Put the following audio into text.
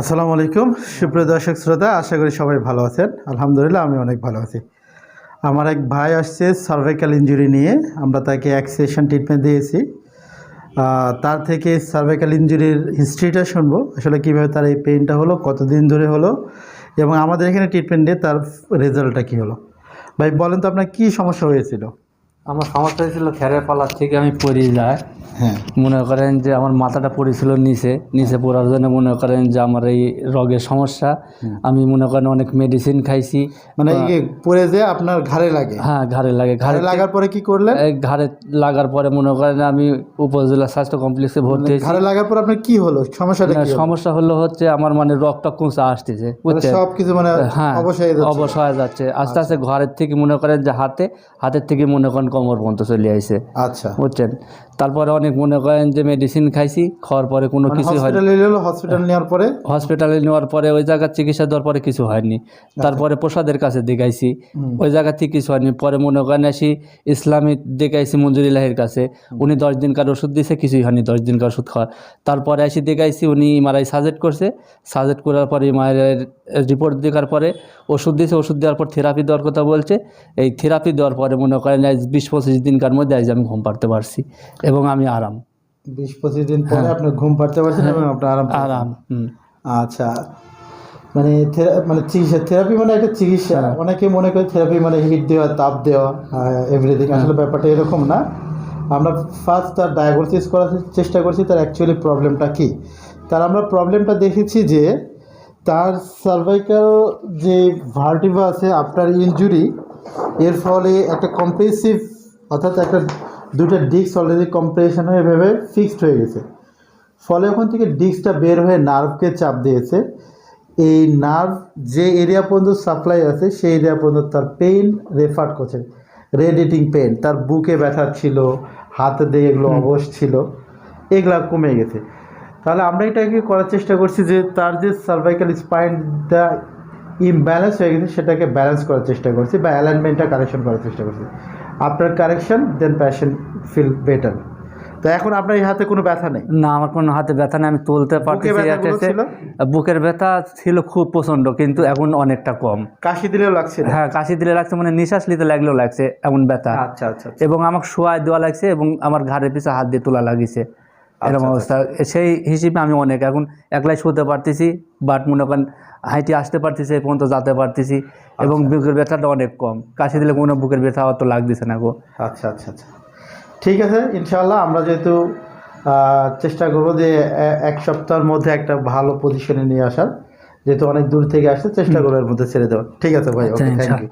আসসালামু আলাইকুম। সুপ্রিয় দর্শক শ্রোতা, আশা করি সবাই ভালো আছেন। আলহামদুলিল্লাহ, আমি অনেক ভালো আছি। আমার এক ভাই আসছে সার্ভাইকাল ইঞ্জুরি নিয়ে। আমরা তাকে এক সেশন ট্রিটমেন্ট দিয়েছি। তার থেকে সার্ভাইকাল ইঞ্জুরির হিস্ট্রিটা শুনব। আসলে কীভাবে তার এই পেইনটা হলো, কতদিন ধরে হলো, এবং আমাদের এখানে ট্রিটমেন্ট দিয়ে তার রেজাল্টটা কী হলো। ভাই, বলেন তো আপনার কী সমস্যা হয়েছিল? আমার সমস্যা হয়েছিল খেরের পালার থেকে আমি পড়ে যায় হ্যাঁ। মনে করেন যে আমার মাথাটা পড়েছিল নিচে। নিচে পড়ার জন্য মনে করেন যে আমার এই রোগের সমস্যা। আমি মনে করেন অনেক মেডিসিন খাইছি। মানে পড়ে যে আপনার ঘাড়ে লাগে? হ্যাঁ ঘাড়ে লাগে। ঘাড়ে লাগার পরে কি করলেন? ঘাড়ে লাগার পরে মনে করেন আমি উপজেলা স্বাস্থ্য কমপ্লেক্সে ভর্তি হয়েছি। ঘাড়ে লাগার পর আপনার কি হলো? সমস্যাটা সমস্যা হলো হচ্ছে আমার মানে রক্তটা কুঁচা আসতেছে মানে সব কিছু মানে হ্যাঁ অবশ্যই অবশ হয়ে যাচ্ছে। আস্তে আস্তে ঘরের থেকে মনে করেন যে হাতে হাতের থেকে মনে করেন কোমর পর্যন্ত চলে আইছে। আচ্ছা। বুঝছেন? তারপরে অনেক মনে করেন যে মেডিসিন খাইছি খাওয়ার পরে কোনো কিছু হয় হসপিটাল নেওয়ার পরে? হসপিটালে নেওয়ার পরে ওই জায়গার চিকিৎসা দেওয়ার পরে কিছু হয়নি। তারপরে প্রসাদের কাছে দেখাইছি। ওই জায়গা থেকে কিছু হয়নি। পরে মনে করেন আসি ইসলামী দেখাইছি মঞ্জুর ইলাহির কাছে উনি দশ দিনকার ওষুধ দিয়েছে কিছুই হয়নি। দশ দিনকার ওষুধ খাওয়ার। তারপরে আসি দেখাইছি উনি মারাই সাজেস্ট করছে। সাজেস্ট করার পরে মায়ের রিপোর্ট দেখার পরে ওষুধ দিয়েছে ওষুধ দেওয়ার পর থেরাপি দেওয়ার কথা বলছে। এই থেরাপি দেওয়ার পরে মনে করেন আজ বিশ পঁচিশ দিনকার মধ্যে আজ আমি ঘুম পাড়তে পারছি এবং আমি আরাম। বিশ পঁচিশ দিন পরে আপনি ঘুম পাড়তে পারছেন এবং আপনার আরাম আরাম হুম। আচ্ছা। মানে মানে চিকিৎসা থেরাপি মানে একটা চিকিৎসা। অনেকে মনে করে থেরাপি মানে হিট দেওয়া তাপ দেওয়া এভরিথিং আসলে ব্যাপারটা এরকম না। আমরা ফার্স্ট তার ডায়াগনোসিস করার চেষ্টা করছি তার অ্যাকচুয়ালি প্রবলেমটা কী? তার আমরা প্রবলেমটা দেখেছি যে তার সার্ভাইকাল যে ভার্টিভা আছে আফটার ইনজুরি এর ফলে একটা কম্প্রেসিভ অর্থাৎ একটা দুটো ডিস্ক অলরেডি কম্প্রেশন হয়ে এভাবে ফিক্সড হয়ে গেছে। ফলে ওখান থেকে ডিস্কটা বের হয়ে নার্ভকে চাপ দিয়েছে। এই নার্ভ যে এরিয়া পর্যন্ত সাপ্লাই আছে সেই এরিয়া পর্যন্ত তার পেইন রেফার করছে। রেডিটিং পেইন তার বুকে ব্যথা ছিল হাতে দিয়ে এগুলো অবশ ছিল এগুলা কমে গেছে। তাহলে আমরা এটাকে করার চেষ্টা করছি যে তার যে সার্ভাইকাল স্পাইনটা ইমব্যালেন্স হয়ে গেছে সেটাকে ব্যালেন্স করার চেষ্টা করছি বা অ্যালাইনমেন্টটা কারেকশন করার চেষ্টা করছি। After correction then patient feel better তো এখন আপনার এই হাতে কোনো ব্যথা নেই? না আমার কোনো হাতে ব্যথা নেই আমি তুলতে পারতেছি? বুকের ব্যথা ছিল খুব প্রচণ্ড কিন্তু এখন অনেকটা কম। কাশি দিলেও লাগছে হ্যাঁ কাশি দিলে লাগছে মানে নিঃশ্বাস নিতে লাগলেও লাগছে এমন ব্যথা। আচ্ছা আচ্ছা আচ্ছা। এবং আমার শোয়ায় দেওয়া লাগছে এবং আমার ঘাড়ের পিছনে হাত দিয়ে তোলা লাগিছে। এরকম অবস্থা। সেই হিসেবে আমি অনেক এখন একলাই শুতে পারতেছি বাট মনে করেন হাইটে আসতে পারতেছি এই পর্যন্ত যেতে পারতেছি। এবং বুকের ব্যথাটা অনেক কম। কাশি দিলে কোনো বুকের ব্যথা অত লাগতেছে না গো। আচ্ছা আচ্ছা আচ্ছা। ঠিক আছে ইনশাআল্লাহ আমরা যেহেতু চেষ্টা করব যে এক সপ্তাহের মধ্যে একটা ভালো পজিশনে নিয়ে আসার। যেহেতু অনেক দূর থেকে আসছে চেষ্টা করব এর মধ্যে ছেড়ে দেওয়ার। ঠিক আছে ভাই আচ্ছা, ওকে থ্যাংক ইউ